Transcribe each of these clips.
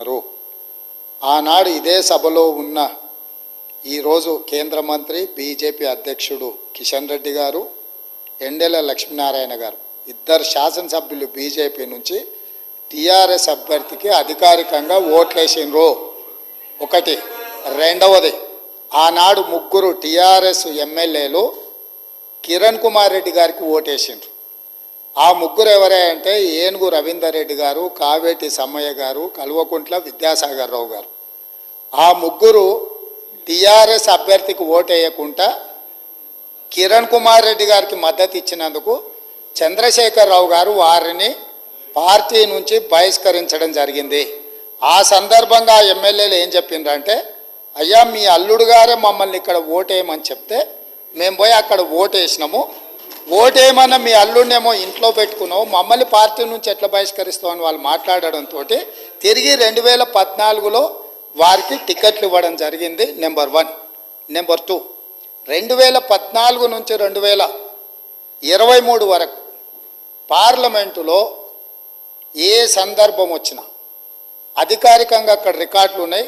ఉన్నారు. ఆనాడు ఇదే సభలో ఉన్న ఈరోజు కేంద్ర మంత్రి బీజేపీ అధ్యక్షుడు కిషన్ రెడ్డి గారు ఎండెల లక్ష్మీనారాయణ గారు ఇద్దరు శాసనసభ్యులు బీజేపీ నుంచి టీఆర్ఎస్ అభ్యర్థికి అధికారికంగా ఓట్లేసిండ్రు. ఒకటి. రెండవది ఆనాడు ముగ్గురు టీఆర్ఎస్ ఎమ్మెల్యేలు కిరణ్ కుమార్ రెడ్డి గారికి ఓటేసిండ్రు. ఆ ముగ్గురు ఎవరే అంటే ఏనుగు రవీందర్ రెడ్డి గారు కావేటి సమ్మయ్య గారు కల్వకుంట్ల విద్యాసాగర్ రావు గారు. ఆ ముగ్గురు టీఆర్ఎస్ అభ్యర్థికి ఓటేయకుండా కిరణ్ కుమార్ రెడ్డి గారికి మద్దతు ఇచ్చినందుకు చంద్రశేఖరరావు గారు వారిని పార్టీ నుంచి బహిష్కరించడం జరిగింది. ఆ సందర్భంగా ఆ ఎమ్మెల్యేలు ఏం చెప్పిండ్రంటే అయ్యా మీ అల్లుడు గారే మమ్మల్ని ఇక్కడ ఓటేయమని చెప్తే మేము పోయి అక్కడ ఓటేసినాము. ఓటేమన్నా మీ అల్లుండేమో ఇంట్లో పెట్టుకున్నావు మమ్మల్ని పార్టీ నుంచి ఎట్లా బహిష్కరిస్తామని వాళ్ళు మాట్లాడడంతో తిరిగి రెండు వేల పద్నాలుగులో వారికి టికెట్లు ఇవ్వడం జరిగింది నెంబర్ వన్. Number two. రెండు వేల పద్నాలుగు నుంచి రెండు వేల ఇరవై మూడు వరకు పార్లమెంటులో ఏ సందర్భం వచ్చినా అధికారికంగా అక్కడ రికార్డులు ఉన్నాయి.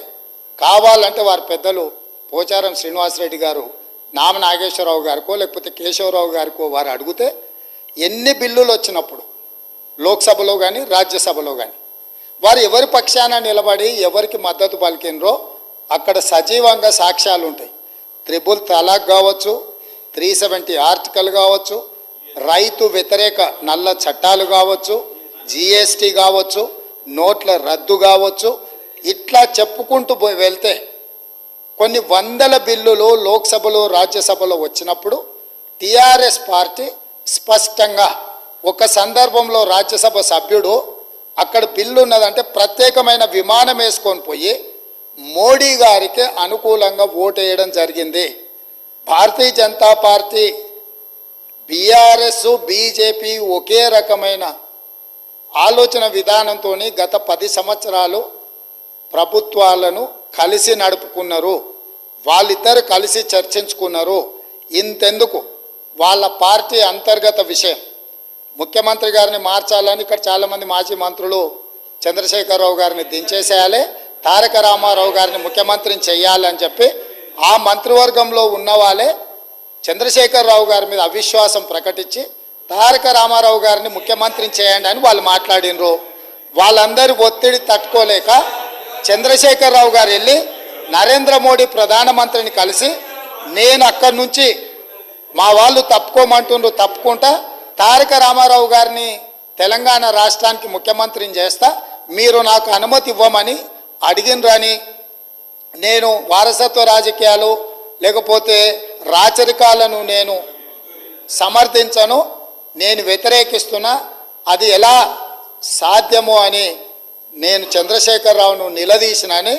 కావాలంటే వారి పెద్దలు పోచారం శ్రీనివాసరెడ్డి గారు నామ నాగేశ్వరరావు గారికో లేకపోతే కేశవరావు గారికో వారు అడిగితే ఎన్ని బిల్లులు వచ్చినప్పుడు లోక్సభలో కానీ రాజ్యసభలో కానీ వారు ఎవరి పక్షాన నిలబడి ఎవరికి మద్దతు పలికినరో అక్కడ సజీవంగా సాక్ష్యాలు ఉంటాయి. త్రిబుల్ తలాక్ కావచ్చు త్రీ సెవెంటీ ఆర్టికల్ కావచ్చు రైతు వ్యతిరేక నల్ల చట్టాలు కావచ్చు జిఎస్టీ కావచ్చు నోట్ల రద్దు కావచ్చు ఇట్లా చెప్పుకుంటూ పోయి వెళ్తే కొన్ని వందల బిల్లులు లోక్సభలో రాజ్యసభలో వచ్చినప్పుడు టీఆర్ఎస్ పార్టీ స్పష్టంగా ఒక సందర్భంలో రాజ్యసభ సభ్యుడు అక్కడ బిల్లు ఉన్నదంటే ప్రత్యేకమైన విమానం వేసుకొని పోయి మోడీ గారికి అనుకూలంగా ఓటేయడం జరిగింది. Bharatiya Janata party BRS BJP ఒకే రకమైన ఆలోచన విధానంతో గత పది సంవత్సరాలు ప్రభుత్వాలను కలిసి నడుపుకున్నారు. వాళ్ళిద్దరు కలిసి చర్చించుకున్నారు. ఇంతెందుకు? వాళ్ళ పార్టీ అంతర్గత విషయం. ముఖ్యమంత్రి గారిని మార్చాలని ఇక్కడ చాలామంది మాజీ మంత్రులు చంద్రశేఖరరావు గారిని దించేసేయాలి తారక రామారావు గారిని ముఖ్యమంత్రిని చేయాలని చెప్పి ఆ మంత్రివర్గంలో ఉన్న వాళ్ళే చంద్రశేఖరరావు గారి మీద అవిశ్వాసం ప్రకటించి తారక రామారావు గారిని ముఖ్యమంత్రిని చేయండి అని వాళ్ళు మాట్లాడినరు. వాళ్ళందరి ఒత్తిడి తట్టుకోలేక చంద్రశేఖరరావు గారు వెళ్ళి నరేంద్ర మోడీ ప్రధానమంత్రిని కలిసి నేను అక్కడి నుంచి మా వాళ్ళు తప్పుకోమంటుండ్రు తప్పుకుంటా తారక రామారావు గారిని తెలంగాణ రాష్ట్రానికి ముఖ్యమంత్రిని చేస్తా మీరు నాకు అనుమతి ఇవ్వమని అడిగినరని నేను వారసత్వ రాజకీయాలు లేకపోతే రాచరికాలను నేను సమర్థించను నేను వ్యతిరేకిస్తున్నా అది ఎలా సాధ్యము అని నేను చంద్రశేఖరరావును నిలదీసినని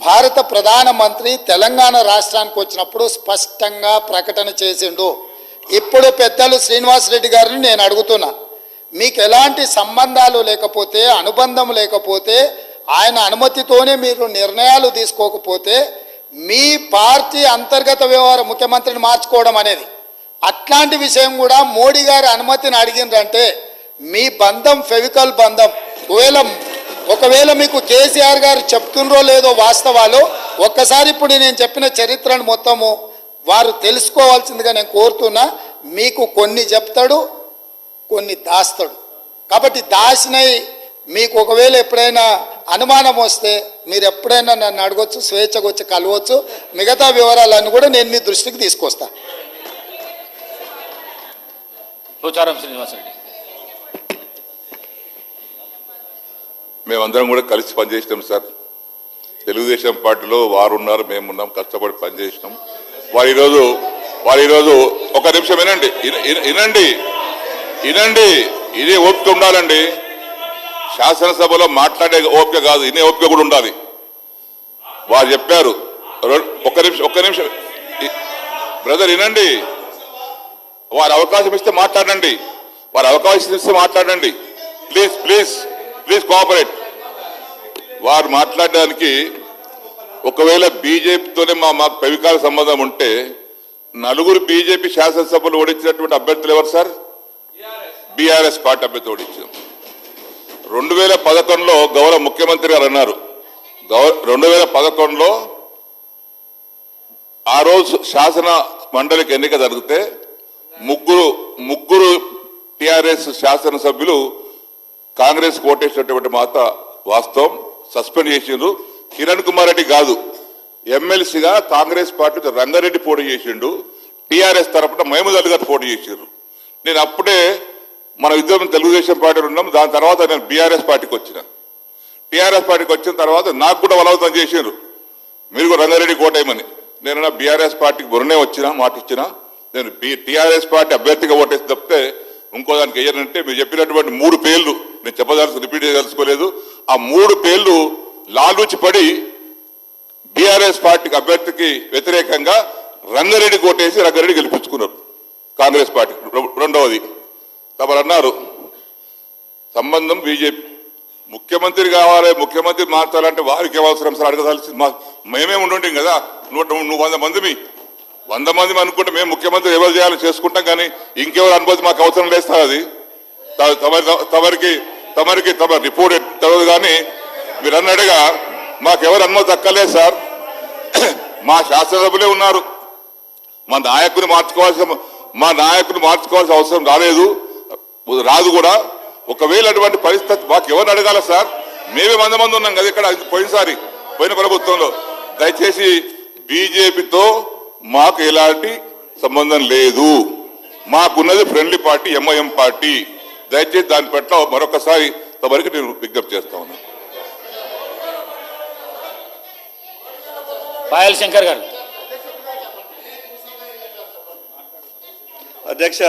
భారత ప్రధానమంత్రి తెలంగాణ రాష్ట్రానికి వచ్చినప్పుడు స్పష్టంగా ప్రకటన చేసిండు. ఇప్పుడు పెద్దలు శ్రీనివాసరెడ్డి గారిని నేను అడుగుతున్నా. మీకు ఎలాంటి సంబంధాలు లేకపోతే అనుబంధం లేకపోతే ఆయన అనుమతితోనే మీరు నిర్ణయాలు తీసుకోకపోతే మీ పార్టీ అంతర్గత వ్యవహారం ముఖ్యమంత్రిని మార్చుకోవడం అనేది. అట్లాంటి విషయం కూడా మోడీ గారి అనుమతిని అడిగిండ్రంటే మీ బంధం ఫెవికల్ బంధం ఒకవేళ ఒకవేళ మీకు కేసీఆర్ గారు చెప్తుండ్రో లేదో వాస్తవాలు ఒక్కసారి ఇప్పుడు నేను చెప్పిన చరిత్రను మొత్తము వారు తెలుసుకోవాల్సిందిగా నేను కోరుతున్నా. మీకు కొన్ని చెప్తాడు కొన్ని దాస్తాడు. కాబట్టి దాసినై మీకు ఒకవేళ ఎప్పుడైనా అనుమానం వస్తే మీరు ఎప్పుడైనా నన్ను అడగొచ్చు స్వేచ్ఛగా వచ్చి కలవచ్చు మిగతా వివరాలన్నీ కూడా నేను మీ దృష్టికి తీసుకొస్తాను పోచారం శ్రీనివాసరెడ్డి. మేమందరం కూడా కలిసి పనిచేసినాం సార్. తెలుగుదేశం పార్టీలో వారు ఉన్నారు మేము ఉన్నాం కష్టపడి పనిచేసినాం. వారు ఈరోజు వారు ఈరోజు ఒక నిమిషం వినండి. వినండి. వినండి. ఇదే ఓపిక ఉండాలండి. శాసనసభలో మాట్లాడే ఓపిక కాదు ఇదే ఓపిక కూడా ఉండాలి. వారు చెప్పారు. ఒక్క ఒక నిమిషం ఒక్క నిమిషం. బ్రదర్ వినండి. వారు అవకాశం ఇస్తే మాట్లాడండి. వారు అవకాశం ఇస్తే మాట్లాడండి. Please please. Please cooperate. వారు మాట్లాడడానికి ఒకవేళ బీజేపీతోనే మా మాకు పెవికాల సంబంధం ఉంటే నలుగురు బీజేపీ శాసనసభలు ఓడించినటువంటి అభ్యర్థులు ఎవరు సార్? బీఆర్ఎస్ పార్టీ అభ్యర్థి ఓడించాం. రెండు వేల పదకొండులో గౌరవ ముఖ్యమంత్రి గారు అన్నారు. గౌరవ రెండు వేల పదకొండులో ఆ రోజు శాసన మండలికి ఎన్నిక జరిగితే ముగ్గురు ముగ్గురు టిఆర్ఎస్ శాసనసభ్యులు కాంగ్రెస్ ఓటేసినటువంటి మాట వాస్తవం సస్పెండ్ చేసిండ్రు. కిరణ్ కుమార్ రెడ్డి కాదు. ఎమ్మెల్సీగా కాంగ్రెస్ పార్టీ రంగారెడ్డి పోటీ చేసిండు. టీఆర్ఎస్ తరపున మహమూద్ అలీ గారు పోటీ చేసిండ్రు. నేను అప్పుడే మన ఇద్దరం తెలుగుదేశం పార్టీలో ఉన్నాం. దాని తర్వాత నేను బీఆర్ఎస్ పార్టీకి వచ్చిన. టీఆర్ఎస్ పార్టీకి వచ్చిన తర్వాత నాకు కూడా బలవంతం చేసిండ్రు. మీరు కూడా రంగారెడ్డి కోటేయమని నేను బీఆర్ఎస్ పార్టీకి బురనే వచ్చిన మాట ఇచ్చిన నేను బి టీఆర్ఎస్ పార్టీ అభ్యర్థిగా ఓటేసి తప్పితే ఇంకో దానికి వేయనంటే మీరు చెప్పినటువంటి మూడు పేర్లు నేను చెప్పదలుసు రిపీట్ చేయదలుచుకోలేదు. ఆ మూడు పేర్లు లాలూచి పడి బీఆర్ఎస్ పార్టీకి అభ్యర్థికి వ్యతిరేకంగా రంగారెడ్డి కోటేసి రంగారెడ్డి గెలిపించుకున్నారు. కాంగ్రెస్ పార్టీ రెండవది. తమరు అన్నారు సంబంధం బీజేపీ ముఖ్యమంత్రి కావాలి ముఖ్యమంత్రి మార్చాలంటే వారికి అవసరం సార్ అడగదాల్సి మా మేమే ఉండుంటాం కదా నూట నువ్వు వంద మందిమి. వంద మంది అనుకుంటే మేము ముఖ్యమంత్రి ఎవరు చేయాలో చేసుకుంటాం కానీ ఇంకెవరు అనుభూతి మాకు అవసరం లేదు సార్ అది. త- తమరికి తమ రిపోర్ట్ తెలియదు కానీ మీరు అన్నట్టుగా మాకెవరు అనుమతి దక్కలేదు సార్. మా శాసనసభ్యులే ఉన్నారు. మా నాయకుని మార్చుకోవాల్సిన మా నాయకుని మార్చుకోవాల్సిన అవసరం రాలేదు. రాదు కూడా. ఒకవేళ అటువంటి పరిస్థితి మాకు ఎవరిని అడగాల సార్? మేమే వంద మంది ఉన్నాం కదా ఇక్కడ పోయినసారి పోయిన ప్రభుత్వంలో. దయచేసి బీజేపీతో మాకు ఎలాంటి సంబంధం లేదు. మాకున్నది ఫ్రెండ్లీ పార్టీ ఎంఐఎం పార్టీ. దయచేసి దాని పట్ల మరొకసారి తమరికి నేను విజ్ఞప్తి చేస్తా ఉన్నాను పాయల్ శంకర్ గారు. అధ్యక్ష